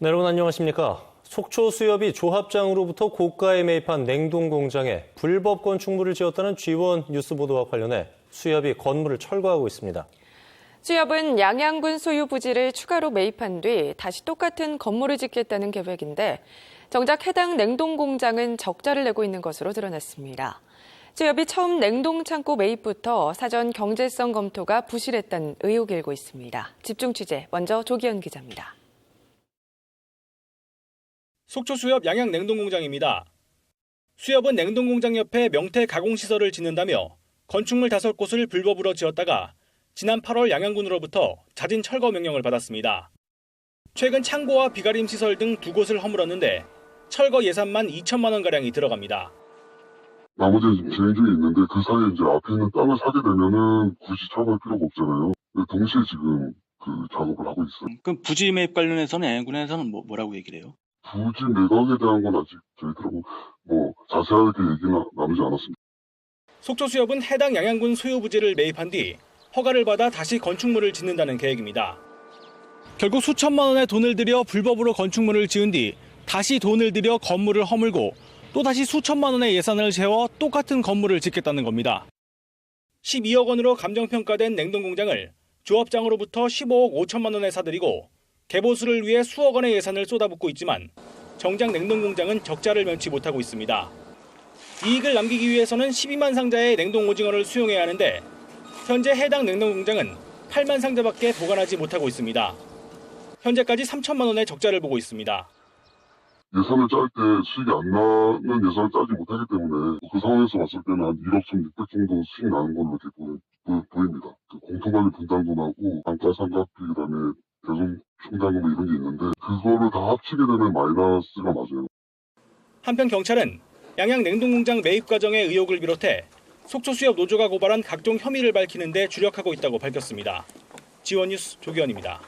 네, 여러분 안녕하십니까. 속초 수협이 조합장으로부터 고가에 매입한 냉동 공장에 불법 건축물을 지었다는 G1 뉴스 보도와 관련해 수협이 건물을 철거하고 있습니다. 수협은 양양군 소유 부지를 추가로 매입한 뒤 다시 똑같은 건물을 짓겠다는 계획인데 정작 해당 냉동 공장은 적자를 내고 있는 것으로 드러났습니다. 수협이 처음 냉동 창고 매입부터 사전 경제성 검토가 부실했다는 의혹이 일고 있습니다. 집중 취재 먼저 조기현 기자입니다. 속초 수협 양양 냉동공장입니다. 수협은 냉동공장 옆에 명태 가공시설을 짓는다며 건축물 다섯 곳을 불법으로 지었다가 지난 8월 양양군으로부터 자진 철거 명령을 받았습니다. 최근 창고와 비가림 시설 등 두 곳을 허물었는데 철거 예산만 2천만 원가량이 들어갑니다. 나머지는 지금 진행 중에 있는데 그 사이에 이제 앞에 있는 땅을 사게 되면은 굳이 철거할 필요가 없잖아요. 동시에 지금 그 작업을 하고 있어요. 그럼 부지 매입 관련해서는 양양군에서는 뭐, 뭐라고 얘기를 해요? 부지 매각에 대한 건 아직 저희들하고 뭐 자세하게 얘기는 나누지 않았습니다. 속초 수협은 해당 양양군 소유 부지를 매입한 뒤 허가를 받아 다시 건축물을 짓는다는 계획입니다. 결국 수천만 원의 돈을 들여 불법으로 건축물을 지은 뒤 다시 돈을 들여 건물을 허물고 또 다시 수천만 원의 예산을 세워 똑같은 건물을 짓겠다는 겁니다. 12억 원으로 감정평가된 냉동공장을 조합장으로부터 15억 5천만 원에 사들이고 개보수를 위해 수억 원의 예산을 쏟아붓고 있지만 정작 냉동 공장은 적자를 면치 못하고 있습니다. 이익을 남기기 위해서는 12만 상자의 냉동 오징어를 수용해야 하는데 현재 해당 냉동 공장은 8만 상자밖에 보관하지 못하고 있습니다. 현재까지 3천만 원의 적자를 보고 있습니다. 예산을 짤 때 수익이 안 나는 예산을 짜지 못하기 때문에 그 상황에서 봤을 때는 한 1억 1,600 정도 수익 나는 걸로 보입니다. 그 공통관리 분담도 나고 감가상각비 그다음에 배송 충당금 뭐 이런 게 있는데 그거를 다 합치게 되면 마이너스가 맞아요. 한편 경찰은 양양 냉동공장 매입 과정의 의혹을 비롯해 속초 수협 노조가 고발한 각종 혐의를 밝히는 데 주력하고 있다고 밝혔습니다. 지원뉴스 조기현입니다.